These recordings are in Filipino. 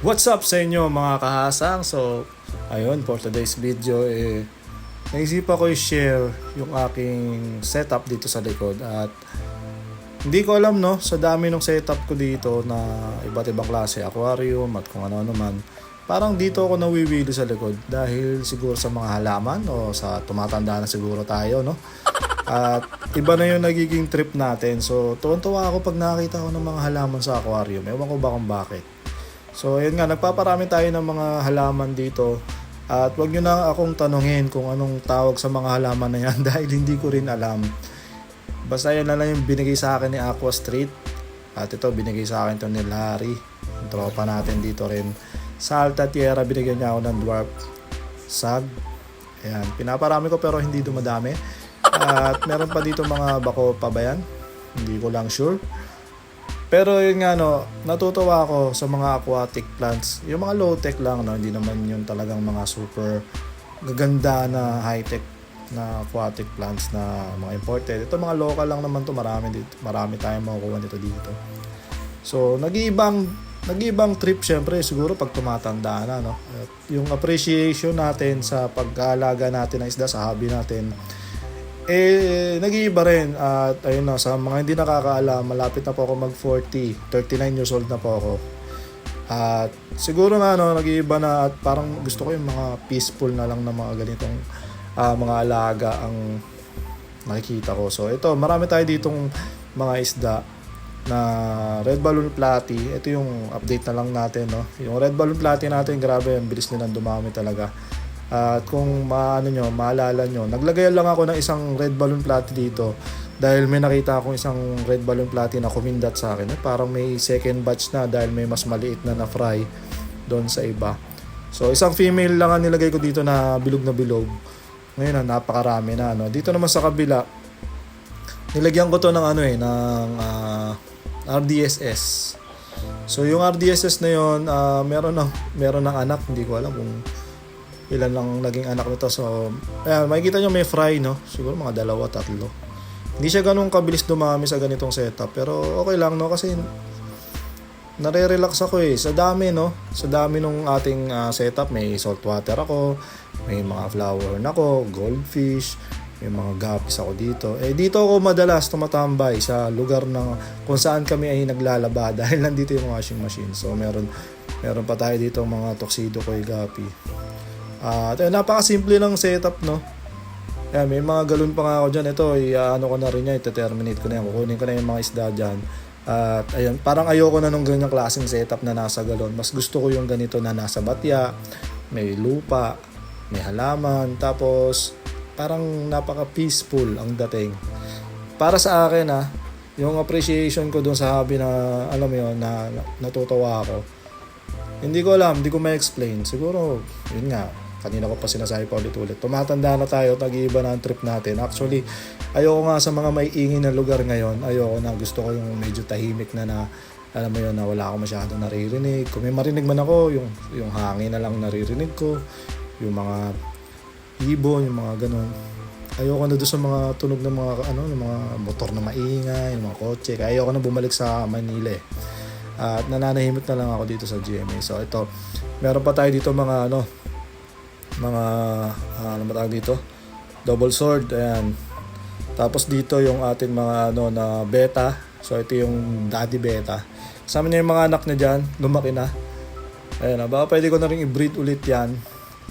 What's up sa inyo mga kahasang? So, ayun, for today's video, eh, naisipan ko i-share yung aking setup dito sa likod at hindi ko alam no, sa dami ng setup ko dito na iba't ibang klase, aquarium at kung ano-ano man, parang dito ako nawiwili sa likod dahil siguro sa mga halaman o sa tumatanda na siguro tayo, no? At iba na yung nagiging trip natin. So, tuwan-tuwa ako pag nakakita ko ng mga halaman sa aquarium. Ewan ko ba kung bakit. So, ayun nga, nagpaparami tayo ng mga halaman dito. At wag nyo na akong tanungin kung anong tawag sa mga halaman na yan dahil hindi ko rin alam. Basta yan na lang yung binigay sa akin ni Aqua Street. At ito, binigay sa akin to ni Larry. Yung tropa natin dito rin. Sa Alta Tierra, binigyan niya ako ng dwarf sag. Ayan, pinaparami ko pero hindi dumadami. At meron pa dito mga bako pa ba yan? Hindi ko lang sure. Pero yun nga no, natutuwa ako sa mga aquatic plants. Yung mga low-tech lang no, hindi naman yung talagang mga super gaganda na high-tech na aquatic plants na mga imported. Ito mga local lang naman to, marami dito. Marami tayong makukuha nito dito. So, nag-iibang nag-iibang trip syempre siguro pag tumatanda na no. At yung appreciation natin sa pag-aalaga natin ng isda sa hobby natin eh, nag-iiba rin. At ayun na, sa mga hindi nakakaalam, malapit na po ako mag 40. 39 years old na po ako. At siguro nga, no, nag-iiba na at parang gusto ko yung mga peaceful na lang na mga ganitong ah, mga alaga ang nakikita ko. So ito, marami tayo ditong mga isda na red balloon platy. Ito yung update na lang natin, no. Yung red balloon platy natin, grabe, ang bilis nilang dumami talaga. At kung maano nyo, maalala nyo, naglagay lang ako ng isang red balloon platy dito dahil may nakita akong isang red balloon platy na kumindat sa akin. Eh, parang may second batch na dahil may mas maliit na na-fry doon sa iba. So isang female lang ang nilagay ko dito na bilog na bilog. Ngayon na napakarami na ano. Dito naman sa kabila, nilagyan ko to ng ano eh, ng ah, RDSS. So yung RDSS na yon, ah, meron ng meron ng anak, hindi ko alam kung ilan lang naging anak nito. So, ayan, makikita nyo may fry, no? Siguro mga dalawa, tatlo. Hindi siya ganun kabilis dumami sa ganitong setup. Pero okay lang, no? Kasi nare-relax ako eh. Sa dami, no? Sa dami nung ating ah, setup, may saltwater ako, may mga flower na ako, goldfish, may mga guppies ako dito. Eh, dito ako madalas tumatambay sa lugar na kung saan kami ay naglalaba dahil nandito yung washing machine. So, meron meron pa tayo dito mga tuxedo koi guppy. At uh, napakasimple ng setup, no? Ayan, may mga galon pa nga ako dyan. Ito, i-ano ko na rin yan, ite-terminate ko na yan. Kukunin ko na yung mga isda dyan. At ayun, parang ayoko na nung ganyang klaseng setup na nasa galon. Mas gusto ko yung ganito na nasa batya, may lupa, may halaman, tapos parang napaka-peaceful ang dating. Para sa akin ah, yung appreciation ko dun sa hobby na, alam mo yun, na, na natutuwa ako. Hindi ko alam, hindi ko ma-explain. Siguro, yun nga, kanina ko pa sinasabi pa ulit-ulit. Tumatanda na tayo, nag-iiba na ang trip natin. Actually, ayoko nga sa mga may ingin na lugar ngayon. Ayoko na, gusto ko yung medyo tahimik na na, alam mo yun, na wala ako masyado naririnig. Kung may marinig man ako, yung, yung hangin na lang naririnig ko. Yung mga ibon, yung mga ganun. Ayoko na doon sa mga tunog ng mga ano, ng mga motor na maingay, ng mga kotse. Kaya ayoko na bumalik sa Manila eh. At nananahimik na lang ako dito sa GMA. So ito, meron pa tayo dito mga ano, mga ah, ano ba tawag dito? Double sword, ayan. Tapos dito yung ating mga ano na beta. So ito yung daddy beta. Kasama niya yung mga anak niya dyan, lumaki na. Ayan, ah, baka pwede ko na rin i-breed ulit yan.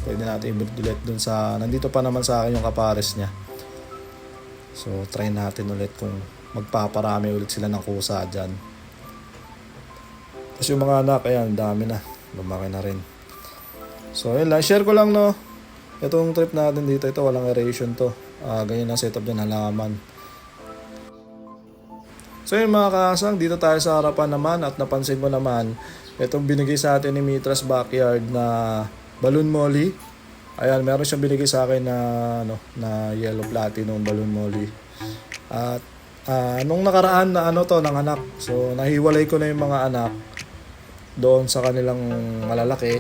Pwede natin i-breed ulit dun sa, nandito pa naman sa akin yung kapares niya. So try natin ulit kung magpaparami ulit sila ng kusa dyan. Tapos yung mga anak, ayan, dami na. Lumaki na rin. So, yun lang. Share ko lang, no. Itong trip natin dito, ito walang aeration to. Ah, ganyan ang setup dyan, halaman. So yun mga kasang, dito tayo sa harapan naman at napansin mo naman itong binigay sa atin ni Mitras Backyard na balloon molly. Ayan, meron siyang binigay sa akin na ano, na yellow platinum balloon molly. At ah, nung nakaraan na ano to ng anak. So nahiwalay ko na yung mga anak doon sa kanilang malalaki.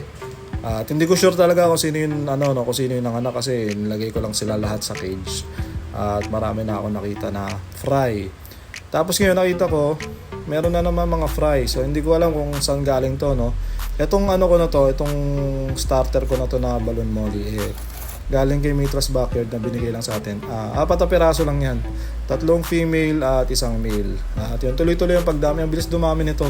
At hindi ko sure talaga kung sino yung ano no, kung sino yung nanganak kasi nilagay ko lang sila lahat sa cage. At marami na ako nakita na fry. Tapos ngayon nakita ko, meron na naman mga fry. So hindi ko alam kung saan galing to no. Etong ano ko na to, itong starter ko na to na balloon molly, eh, galing kay Mitras Backyard na binigay lang sa atin. Ah, apat na piraso lang yan. Tatlong female at isang male. At yun, tuloy-tuloy ang pagdami. Ang bilis dumami nito.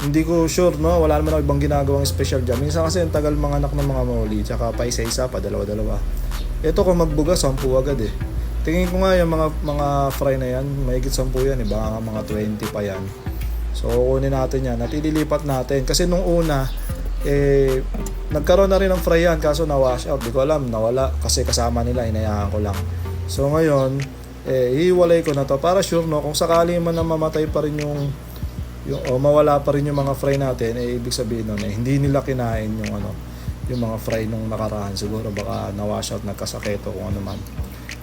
Hindi ko sure, no? Wala naman ako ibang ginagawang special dyan. Minsan kasi ang tagal mga anak ng mga molly. Tsaka pa isa-isa pa, dalawa-dalawa. Ito kung magbuga, 10 agad eh. Tingin ko nga yung mga mga fry na yan, mahigit 10 yan, eh. Baka mga 20 pa yan. So, kunin natin yan at ililipat natin. Kasi nung una, eh, nagkaroon na rin ng fry yan kaso na-wash out. Di ko alam, nawala kasi kasama nila, inayaan ko lang. So, ngayon, eh, hiwalay ko na to para sure, no, kung sakali man na mamatay pa rin yung, yung o mawala pa rin yung mga fry natin, eh, ibig sabihin nun, eh, hindi nila kinain yung ano, yung mga fry nung nakaraan. Siguro baka na-wash out, nagkasakit o kung ano man.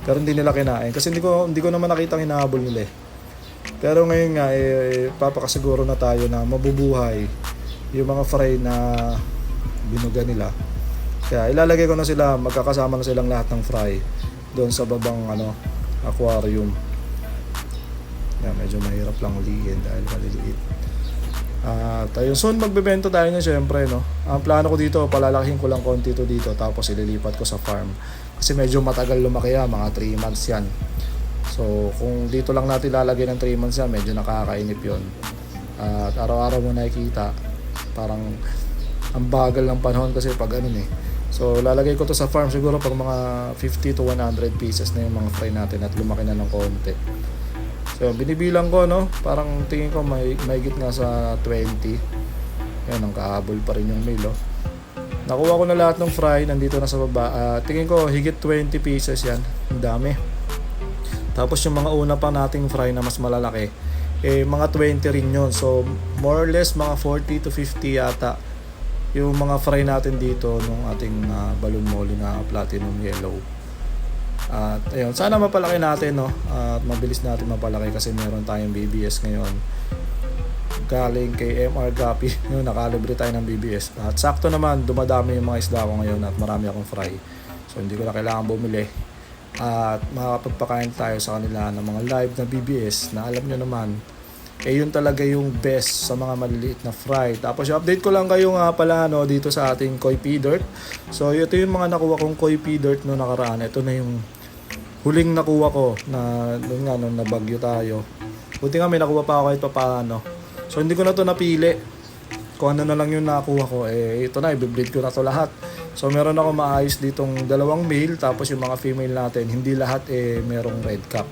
Pero hindi nila kinain kasi hindi ko hindi ko naman nakita ang hinahabol nila eh. Pero ngayon nga eh papakasiguro na tayo na mabubuhay yung mga fry na binuga nila. Kaya ilalagay ko na sila, magkakasama na silang lahat ng fry doon sa babang ano aquarium. Yan, medyo mahirap lang ulihin dahil maliliit. At ayun, soon magbebenta tayo niya syempre, no? Ang plano ko dito, palalakihin ko lang konti to dito tapos ililipat ko sa farm. Kasi medyo matagal lumaki yan, mga 3 months yan. So, kung dito lang natin lalagay ng 3 months yan, medyo nakakainip yon At araw-araw mo nakikita, parang ang bagal ng panahon kasi pag ano eh. So, lalagay ko to sa farm siguro pag mga 50 to 100 pieces na yung mga fry natin at lumaki na ng konti. So, binibilang ko, no? Parang tingin ko may, mahigit nga sa 20. Yan, ang kahabol pa rin yung mail, oh. Nakuha ko na lahat ng fry, nandito na sa baba. Ah, tingin ko, higit 20 pieces yan. Ang dami. Tapos yung mga una pa nating fry na mas malalaki, eh, mga 20 rin yun. So, more or less, mga 40 to 50 yata yung mga fry natin dito nung ating ah, balloon molly na platinum yellow. At ayun, sana mapalaki natin no. At mabilis natin mapalaki kasi meron tayong BBS ngayon. Galing kay MR Gapi, yun nakalibre tayo ng BBS. At sakto naman dumadami yung mga isda ko ngayon at marami akong fry. So hindi ko na kailangan bumili. At makakapagpakain tayo sa kanila ng mga live na BBS na alam nyo naman eh yun talaga yung best sa mga maliliit na fry. Tapos update ko lang kayo nga pala no, dito sa ating koi pea dirt. So ito yung mga nakuha kong koi pea dirt no nakaraan. Ito na yung huling nakuha ko na doon nga nung nabagyo tayo. Buti nga may nakuha pa ako kahit pa paano. So hindi ko na to napili. Kung ano na lang yung nakuha ko, eh ito na, i-breed ko na to lahat. So meron ako maayos ditong dalawang male, tapos yung mga female natin, hindi lahat eh merong red cap.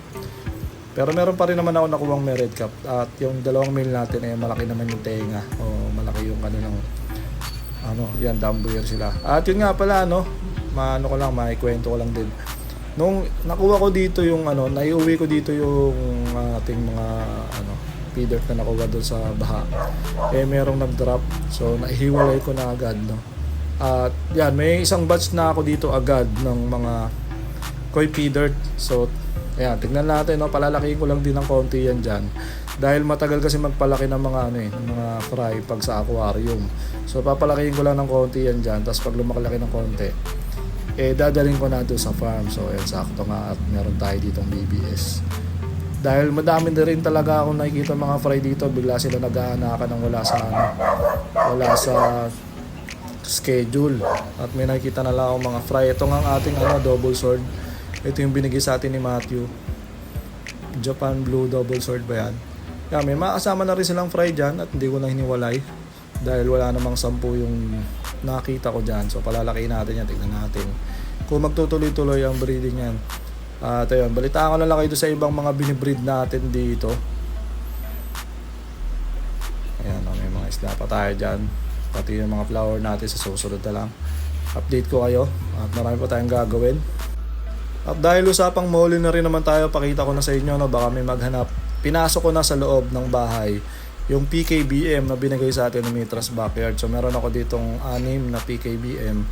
Pero meron pa rin naman ako nakuwang may red cap. At yung dalawang male natin eh malaki naman yung tenga. O malaki yung kanilang ano, yan, dambuyer sila. At yun nga pala, ano, maano ko lang, maikwento ko lang din. Nung nakuha ko dito yung ano, naiuwi ko dito yung ating mga ano, feeder na nakuha doon sa baha. Eh merong nag-drop. So naihiwalay ko na agad, no. At yan, may isang batch na ako dito agad ng mga koi feeder. So Ayan, tignan natin, no? palalakihin ko lang din ng konti yan dyan. Dahil matagal kasi magpalaki ng mga, ano, eh, mga fry pag sa aquarium. So, papalakihin ko lang ng konti yan dyan. Tapos pag lumakalaki ng konti, eh, dadalhin ko na doon sa farm. So, ayan, sakto nga at meron tayo ditong BBS. Dahil madami na rin talaga akong nakikita mga fry dito, bigla sila nag-aanakan ng wala sa, ano, wala sa schedule. At may nakikita na lang akong mga fry. Ito nga ang ating ano, double sword. Ito yung binigay sa atin ni Matthew. Japan Blue Double Sword ba yan? Kaya may makasama na rin silang fry dyan at hindi ko na hiniwalay. Dahil wala namang sampu yung nakita ko dyan. So palalakihin natin yan, tignan natin. Kung magtutuloy-tuloy ang breeding yan. At ayun, balitaan ko na lang kayo sa ibang mga binibreed natin dito. Ayan, oh, may mga isla pa tayo dyan. Pati yung mga flower natin sa susunod na lang. Update ko kayo at marami pa tayong gagawin. At dahil usapang muli na rin naman tayo, pakita ko na sa inyo, no, baka may maghanap. Pinasok ko na sa loob ng bahay yung PKBM na binigay sa atin ng Mitras Backyard. So meron ako ditong anim na PKBM.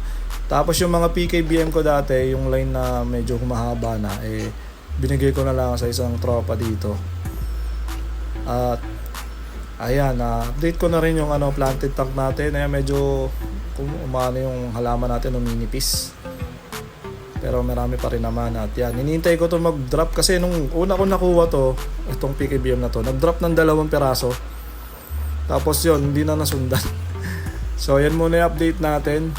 Tapos yung mga PKBM ko dati, yung line na medyo humahaba na, eh binigay ko na lang sa isang tropa dito. At ayan, na update ko na rin yung ano planted tank natin. Ayan, medyo kung umano yung halaman natin uminipis. Pero marami pa rin naman at yan. Hinihintay ko to mag-drop kasi nung una ko nakuha to, itong PKBM na to, nag-drop ng dalawang peraso. Tapos yon hindi na nasundan. So yan muna yung update natin.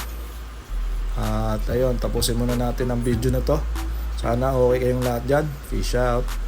At ayun, tapusin muna natin ang video na to. Sana okay kayong lahat dyan. Peace out.